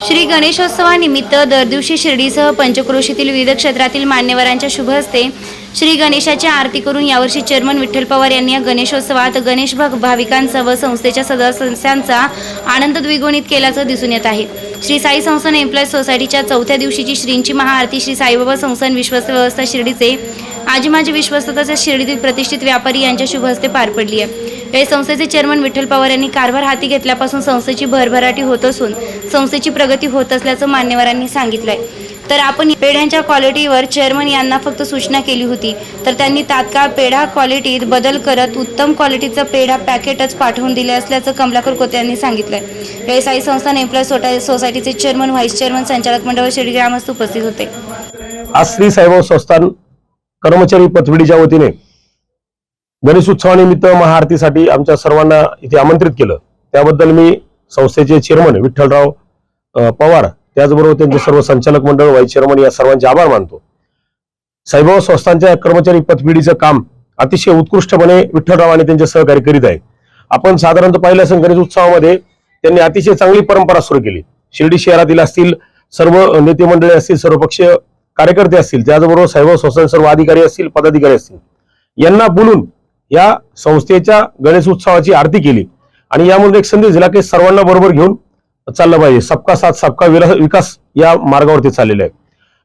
श्री गणेशोत्सवानिमित्त दर दिवशी शिर्डीसह पंचक्रोशीतील विविध क्षेत्रातील मान्यवरांच्या शुभ हस्ते श्री गणेशाची आरती करून यावर्षी चेअरमन विठ्ठल पवार यांनी या गणेशोत्सवात गणेश भग भाविकांचा व संस्थेच्या सदस्यांचा आनंद द्विगुणित केल्याचं दिसून येत आहे. श्री साई संस्थान एम्प्लॉईज सोसायटीच्या चौथ्या दिवशीची श्रींची महाआरती श्री साईबाबा संस्थान विश्वस्त व्यवस्था शिर्डीचे आजी माझी विश्वस्तताच्या शिर्डीतील प्रतिष्ठित व्यापारी यांच्या शुभ हस्ते पार पडली आहे. या संस्थेचे चेअरमन विठ्ठल पवार यांनी कारभार हाती घेतल्यापासून संस्थेची भरभराटी होत असून संस्थेची प्रगती होत असल्याचं मान्यवरांनी सांगितलंय. तर आपण पेढ्यांच्या क्वालिटीवर चेअरमन यांना फक्त सूचना केली होती तर त्यांनी तात्काळ पेढा क्वालिटीत बदल करत उत्तम क्वालिटीचं पेढा पॅकेटच पाठवून दिले असल्याचं कमलाकर कोते यांनी सांगितलंय. व्यवसायी संस्थान एम्प्लॉय सोटा सोसायटीचे चेअरमन व्हाईस चेअरमन संचालक मंडळ व शिर्डी ग्रामस्थ उपस्थित होते. आज श्री साईबाबा संस्थान कर्मचारी पतविडीच्या वतीने गणेश उत्सवानिमित्त महाआरतीसाठी आमच्या सर्वांना इथे आमंत्रित केलं. त्याबद्दल मी संस्थेचे चेअरमन विठ्ठलराव पवार. त्याचबरोबर त्यांचे सर्व संचालक मंडळ व्हाईस चेअरमन या सर्वांचे आभार मानतो. साईबाबा संस्थांच्या कर्मचारी पतपिढीचं काम अतिशय उत्कृष्टपणे विठ्ठलराव आणि त्यांचे सहकारी करीत आहे आपण साधारणतः पाहिलं असेल गणेश उत्सवामध्ये त्यांनी अतिशय चांगली परंपरा सुरू केली. शिर्डी शहरातील असतील सर्व नेते मंडळी असतील सर्वपक्षीय कार्यकर्ते असतील त्याचबरोबर साईबाबा संस्थांचे सर्व अधिकारी असतील पदाधिकारी असतील. यांना बोलून या संस्थेच्या गणेश उत्सवाची आरती केली. आणि यामध्ये एक संदेश दिला की सर्वांना बरोबर घेऊन चाललं पाहिजे. सबका साथ सबका विकास या मार्गावरती चाललेला आहे.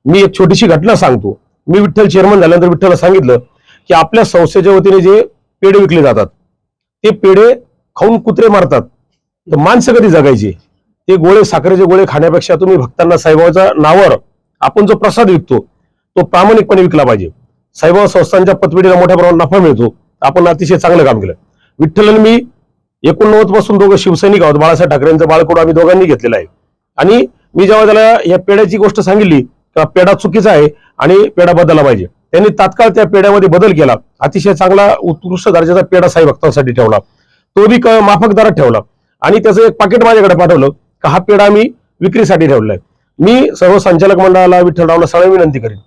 मी एक छोटीशी घटना सांगतो. मी विठ्ठल चेअरमन झाल्यानंतर विठ्ठलला सांगितलं की आपल्या संस्थेच्या वतीने जे पेढे विकले जातात ते पेढे खाऊन कुत्रे मारतात. तर माणसं कधी जगायची? ते गोळे साखरेचे गोळे खाण्यापेक्षा तुम्ही भक्तांना साईबाबाच्या नावावर आपण जो प्रसाद विकतो तो प्रामाणिकपणे विकला पाहिजे. साईबाबा संस्थांच्या पतपेढीला मोठ्या प्रमाणात नफा मिळतो. आपण अतिशय चांगलं काम केलं. विठ्ठल आणि मी एकोणनव्वदपासून दोघं शिवसैनिक आहोत. बाळासाहेब ठाकरेंचं बाळकोड आम्ही दोघांनी घेतलेलं आहे. आणि मी जेव्हा त्याला या पेढ्याची गोष्ट सांगितली का पेढा चुकीचा आहे आणि पेढा बदलला पाहिजे. त्यांनी तात्काळ त्या पेढ्यामध्ये बदल केला. अतिशय चांगला उत्कृष्ट दर्जाचा पेढा साई भक्तांसाठी ठेवला. तो बी क- माफक दरात ठेवला. आणि त्याचं एक पाकिट माझ्याकडे पाठवलं का हा पेढा मी विक्रीसाठी ठेवलाय. मी सर्व संचालक मंडळाला विठ्ठलरावला सगळं विनंती करेन.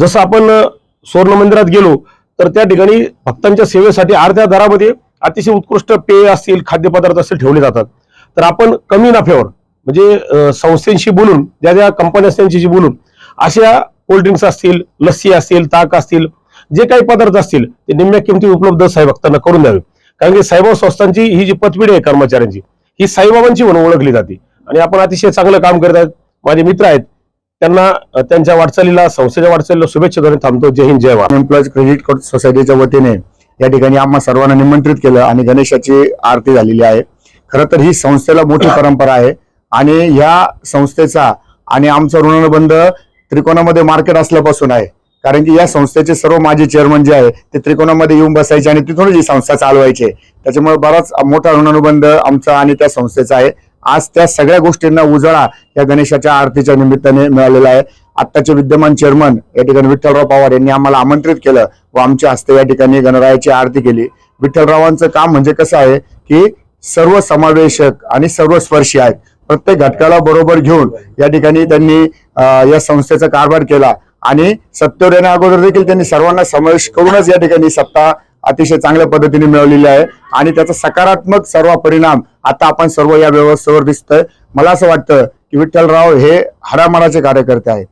जसं आपण सुवर्ण मंदिरात गेलो तर त्या ठिकाणी भक्तांच्या सेवेसाठी अर्ध्या दरामध्ये अतिशय उत्कृष्ट पेय असतील खाद्यपदार्थ असतील ठेवले जातात. तर आपण कमी नफ्यावर म्हणजे संस्थेशी बोलून ज्या ज्या कंपन्या त्यांच्याशी बोलून अशा कोल्ड्रिंक्स असतील लस्सी असतील ताक असतील जे काही पदार्थ असतील ते निम्म्या किमती उपलब्ध साई भक्तांना करून द्यावे. कारण की साईबाबा संस्थांची ही जी पतपिढी आहे कर्मचाऱ्यांची ही साईबाबांची म्हणून ओळखली जाते. आणि आपण अतिशय चांगलं काम करत आहेत. माझे मित्र आहेत त्यांना त्यांच्या वाटचालीला संस्थेच्या वाटचालीला शुभेच्छा देऊन थांबतो. Jai Hind Jai employees credit card सोसायटीच्या वतीने या ठिकाणी आम्हा सर्वांना निमंत्रित केलं आणि गणेशाची आरती झालेली आहे. खरं तर ही संस्थेला मोठी परंपरा आहे आणि ह्या संस्थेचा आणि आमचा ऋणानुबंध त्रिकोणामध्ये मार्केट असल्यापासून आहे. कारण की या संस्थेचे सर्व माजी चेअरमन जे आहे ते त्रिकोणामध्ये येऊन बसायचे आणि तिथूनच ही संस्था चालवायची. त्याच्यामुळे बराच मोठा ऋणानुबंध आमचा आणि त्या संस्थेचा आहे. आज त्या सगळ्या गोष्टींना उजळा या गणेशाच्या आरतीच्या निमित्ताने मिळालेला आहे. आत्ताचे विद्यमान चेअरमन या ठिकाणी विठ्ठलराव पवार यांनी आम्हाला आमंत्रित केलं व आमच्या हस्ते या ठिकाणी गणरायाची आरती केली. विठ्ठलरावांचं काम म्हणजे कसं आहे की सर्व समावेशक आणि सर्वस्पर्शी आहेत. प्रत्येक घटकाला बरोबर घेऊन या ठिकाणी त्यांनी या संस्थेचा कारभार केला आणि सत्तेवर येण्या अगोदर देखील त्यांनी सर्वांना समावेश करूनच या ठिकाणी सत्ता अतिशय चांगल्या पद्धतीने मिळवलेली आहे. आणि त्याचा सकारात्मक सर्व परिणाम आता आपण सर्व या व्यवस्थेवर दिसतोय. मला असं वाटतं की विठ्ठलराव हे हरामाराचे कार्यकर्ते आहेत.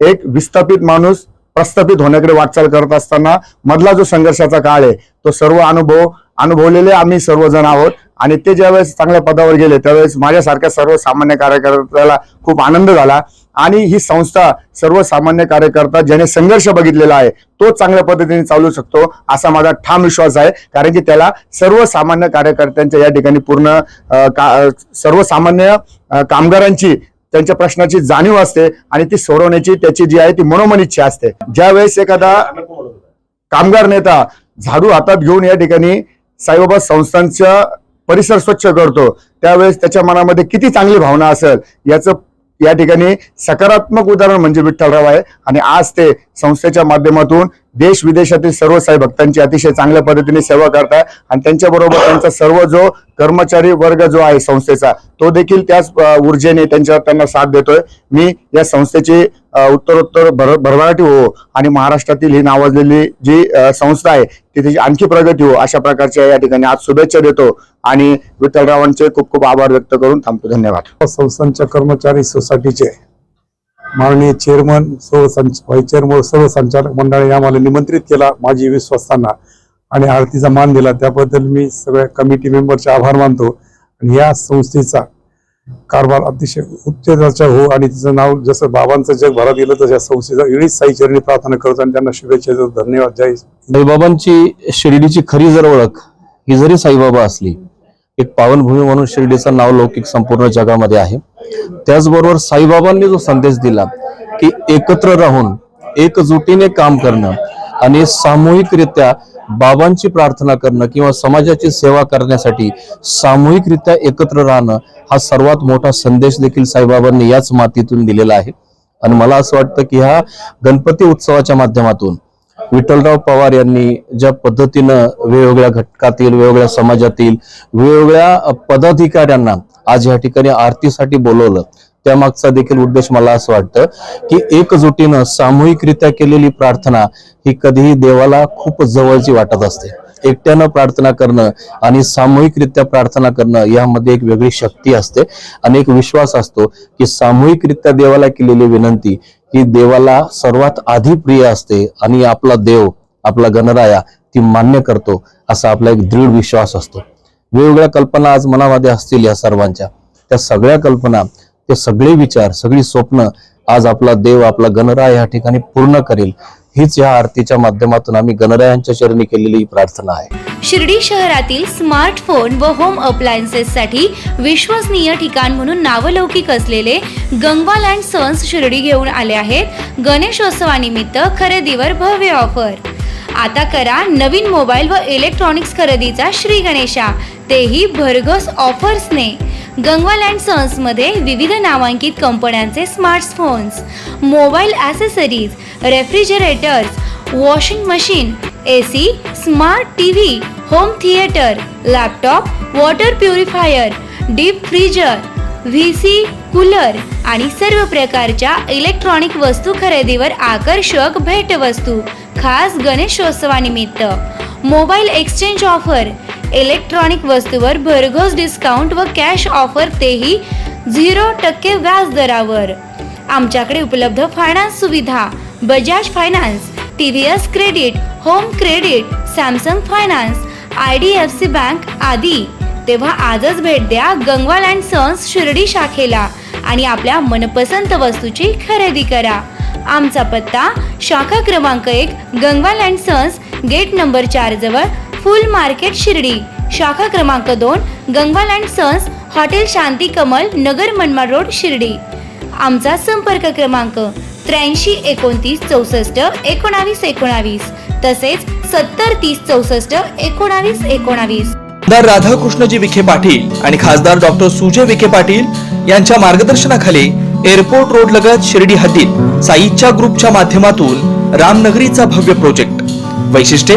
एक विस्थापित माणूस प्रस्थापित होण्याकडे वाटचाल करत असताना मधला जो संघर्षाचा काळ आहे तो सर्व अनुभव अनुभवलेले आम्ही सर्वजण आहोत. आणि ते ज्यावेळेस चांगल्या पदावर गेले त्यावेळेस माझ्यासारख्या सर्वसामान्य कार्यकर्त्याला खूप आनंद झाला. आणि ही संस्था सर्वसामान्य कार्यकर्ता ज्याने संघर्ष बघितलेला आहे तो चांगल्या पद्धतीने चालू शकतो असा माझा ठाम विश्वास आहे. कारण की त्याला सर्वसामान्य कार्यकर्त्यांच्या या ठिकाणी पूर्ण का- सर्वसामान्य कामगारांची त्यांच्या प्रश्नाची जाणीव असते आणि ती सोडवण्याची त्याची जी आहे ती मनोमन इच्छा असते. ज्यावेळेस एखादा कामगार नेता झाडू हातात घेऊन या ठिकाणी साईबाबा संस्थांच्या परिसर स्वच्छ करतो त्यावेळेस त्याच्या मनामध्ये किती चांगली भावना असेल याचं या ठिकाणी सकारात्मक उदाहरण म्हणजे विठ्ठलराव आहे. आणि आज ते संस्थेच्या माध्यमातून देश विदेशातील सर्व साई भक्तांची अतिशय चांगल्या पद्धतीने सेवा करताय आणि त्यांच्याबरोबर त्यांचा सर्व जो कर्मचारी वर्ग जो आहे संस्थेचा तो देखील त्याच ऊर्जेने त्यांच्या त्यांना साथ देतोय. मी या संस्थेची उत्तरोत्तर भर भरभराटी हो आणि महाराष्ट्रातील ही नावाजलेली जी संस्था आहे तिथे आणखी प्रगती हो अशा प्रकारच्या या ठिकाणी आज शुभेच्छा देतो आणि विठ्ठलरावांचे खूप खूप आभार व्यक्त करून थांबतो. धन्यवाद. संस्थांच्या कर्मचारी सोसायटीचे माननीय चेअरमन सर्व संच व्हाईस चेअरमन सर्व संचालक मंडळाने आम्हाला निमंत्रित केला. माझी विश्वासांना आणि आरतीचा मान दिला. त्याबद्दल मी सगळ्या कमिटी मेंबरचे आभार मानतो. आणि या संस्थेचा कारभार अतिशय उच्च दर्जा हो आणि तिचं नाव जसं बाबांचं जग भरात गेलं तसं या संस्थेचा इडीच साई चरणी प्रार्थना करतो आणि त्यांना शुभेच्छा देतो. धन्यवाद. जय साईबाबांची शिर्डीची खरी जर ओळख ही जरी साईबाबा असली एक पावनभूमी म्हणून शिर्डीचं नाव लौकिक संपूर्ण जगामध्ये आहे. त्याचबरोबर साईबाबांनी जो संदेश दिला की एकत्र राहून एकजुटीने काम करणं आणि सामूहिकरित्या बाबांची प्रार्थना करणं किंवा समाजाची सेवा करण्यासाठी सामूहिकरित्या एकत्र राहणं हा सर्वात मोठा संदेश देखील साईबाबांनी याच मातीतून दिलेला आहे. आणि मला असं वाटतं की ह्या गणपती उत्सवाच्या माध्यमातून विठ्ठलराव पवार यांनी ज्या पद्धतीनं वेगवेगळ्या घटकातील वेगवेगळ्या समाजातील वेगवेगळ्या पदाधिकाऱ्यांना आज या ठिकाणी आरतीसाठी बोलवलं त्यामागचा देखील उद्देश मला असं वाटतं की एकजुटीनं सामूहिकरित्या केलेली प्रार्थना ही कधीही देवाला खूप जवळची वाटत असते. एकट्यानं प्रार्थना करणं आणि सामूहिकरित्या प्रार्थना करणं यामध्ये एक वेगळी शक्ती असते आणि एक विश्वास असतो की सामूहिकरित्या देवाला केलेली विनंती ही देवाला सर्वात आधी प्रिय असते आणि आपला देव आपला गणराया ती मान्य करतो असा आपला एक दृढ विश्वास असतो. वेगवेगळ्या कल्पना आज मनामध्ये असतील या सर्वांच्या. त्या सगळ्या कल्पना ते सगळे विचार सगळी स्वप्न आज आपला देव आपला गणराय या ठिकाणी पूर्ण करेल. हीच या आरतीच्या माध्यमातून आम्ही गणरायांच्या चरणी केलेली ही प्रार्थना आहे. शिर्डी शहरातील स्मार्टफोन व होम अप्लायन्सेससाठी विश्वसनीय ठिकाण म्हणून नावलौकिक असलेले गंगवाल अँड सन्स शिर्डी घेऊन आले आहेत. गणेशोत्सवानिमित्त खरेदीवर भव्य ऑफर. आता करा नवीन मोबाईल व इलेक्ट्रॉनिक्स खरेदीचा श्री गणेशा. तेही भरघोस ऑफर्सने. गंगवाल अँड सन्समध्ये विविध नामांकित कंपन्यांचे smartphones mobile accessories refrigerators washing machine A C smart T V home theatre laptop water purifier deep freezer V C cooler आणि सर्व प्रकारच्या इलेक्ट्रॉनिक वस्तू खरेदीवर आकर्षक भेटवस्तू खास गणेशोत्सवानिमित्त. मोबाईल एक्सचेंज ऑफर इलेक्ट्रॉनिक वस्तूवर भरघोस डिस्काउंट व कॅश ऑफर तेही झिरो टक्के व्याज दरावर. आमच्याकडे उपलब्ध फायनान्स सुविधा Bajaj finance T V S credit home credit Samsung finance I D F C bank आदी. तेव्हा आजच भेट द्या गंगवाल अँड सन्स शिर्डी शाखेला आणि आपल्या मनपसंत वस्तूची खरेदी करा. आमचा पत्ता शाखा क्रमांक एक Gangwal and sons gate number चार जवळ फुल मार्केट शिर्डी. शाखा क्रमांक दोन Gangwal and sons hotel Shanti Kamal Nagar Manmad road Shirdi. आमचा संपर्क क्रमांक त्र्याऐंशी एकोणतीस चौसष्ट एकोणावीस एकोणावीस तसेच सत्तर तीस चौसष्ट एकोणावीस एकोणावीस. आमदार राधाकृष्णजी विखे पाटील आणि खासदार डॉक्टर सुजय विखे पाटील यांच्या मार्गदर्शनाखाली एअरपोर्ट रोड लगत शिर्डी हद्दीत साईच्या ग्रुपच्या माध्यमातून रामनगरीचा भव्य प्रोजेक्ट. वैशिष्ट्ये